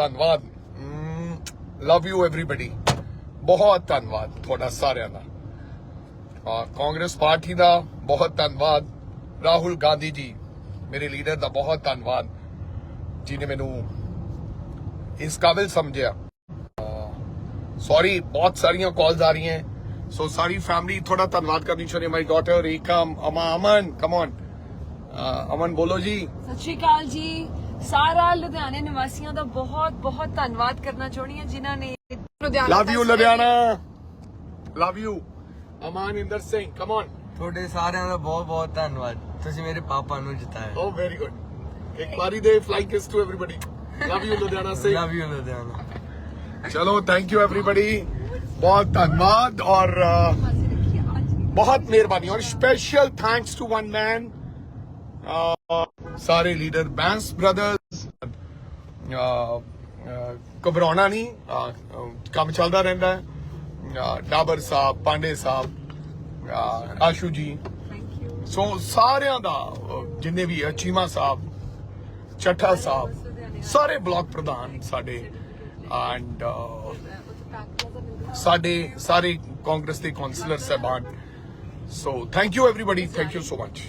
ਧੰਨਵਾਦ। Love you everybody ਬਹੁਤ ਧੰਨਵਾਦ ਤੁਹਾਡਾ ਸਾਰਿਆਂ ਦਾ। ਔਰ ਕਾਂਗਰਸ ਪਾਰਟੀ ਦਾ ਬਹੁਤ ਧੰਨਵਾਦ। ਰਾਹੁਲ ਗਾਂਧੀ ਜੀ, ਮੇਰੇ ਲੀਡਰ ਦਾ ਬਹੁਤ ਧੰਨਵਾਦ ਜਿਨੇ ਮੈਨੂੰ ਇਸ ਕਾਬਿਲ ਸਮਝਿਆ। ਸੌਰੀ ਬਹੁਤ ਸਾਰੀਆਂ ਕਾਲਸ ਆ ਰਹੀਆਂ। ਸੋ ਸਾਰੀ ਫੈਮਿਲੀ ਥੋੜਾ ਧੰਨਵਾਦ ਕਰਨੀ ਚਾਹੁੰਦੀ ਮਾਈ ਡਾਟਰ ਏਕਮ ਅਮਾ, ਅਮਨ ਕਮ ਔਨ ਅਮਨ ਬੋਲੋ ਜੀ ਸਤਿ ਸ਼੍ਰੀ ਅਕਾਲ ਜੀ ਸਾਰਾ ਲੁਧਿਆਣੇ ਨਿਵਾਸੀਆਂ ਦਾ ਬਹੁਤ ਬਹੁਤ ਧੰਨਵਾਦ ਕਰਨਾ ਚਾਹੁੰਦੀ ਹਾਂ ਜਿਨ੍ਹਾਂ ਨੇ Ludhiana love you Ludhiana love you Aman Inder Singh come on ਤੁਹਾਡੇ ਸਾਰਿਆਂ ਦਾ ਬਹੁਤ ਬਹੁਤ ਧੰਨਵਾਦ ਤੁਸੀਂ ਮੇਰੇ ਪਾਪਾ ਨੂੰ ਜਿਤਾਇਆ ਓ ਵੈਰੀ ਗੁੱਡ ਇੱਕ ਵਾਰੀ ਦੇ flying kiss to everybody love you Ludhiana Singh love you Ludhiana ਚਲੋ ਥੈਂਕ ਯੂ ਐਵਰੀਬਾਡੀ ਬਹੁਤ ਧੰਨਵਾਦ ਔਰ uh, ਬਹੁਤ ਮਿਹਰਬਾਨੀ ਔਰ special thanks to one man ਸਾਰੇ ਲੀਡਰ ਬੈਂਸ ਬ੍ਰਦਰਸ ਘਬਰਾਉਣਾ ਨਹੀਂ ਕੰਮ ਚੱਲਦਾ ਰਹਿੰਦਾ ਹੈ। ਡਾਬਰ ਸਾਹਿਬ ਪਾਂਡੇ ਸਾਹਿਬ ਆਸ਼ੂ ਜੀ। ਸੋ ਸਾਰਿਆਂ ਦਾ ਜਿੰਨੇ ਵੀ ਚੀਮਾ ਸਾਹਿਬ ਚੱਠਾ ਸਾਹਿਬ ਸਾਰੇ ਬਲਾਕ ਪ੍ਰਧਾਨ ਸਾਡੇ ਐਂਡ ਸਾਡੇ ਸਾਰੇ ਕਾਂਗਰਸ ਦੇ ਕਾਉਂਸਲਰ ਸਹਿਬਾਨ। So thank you everybody thank you so much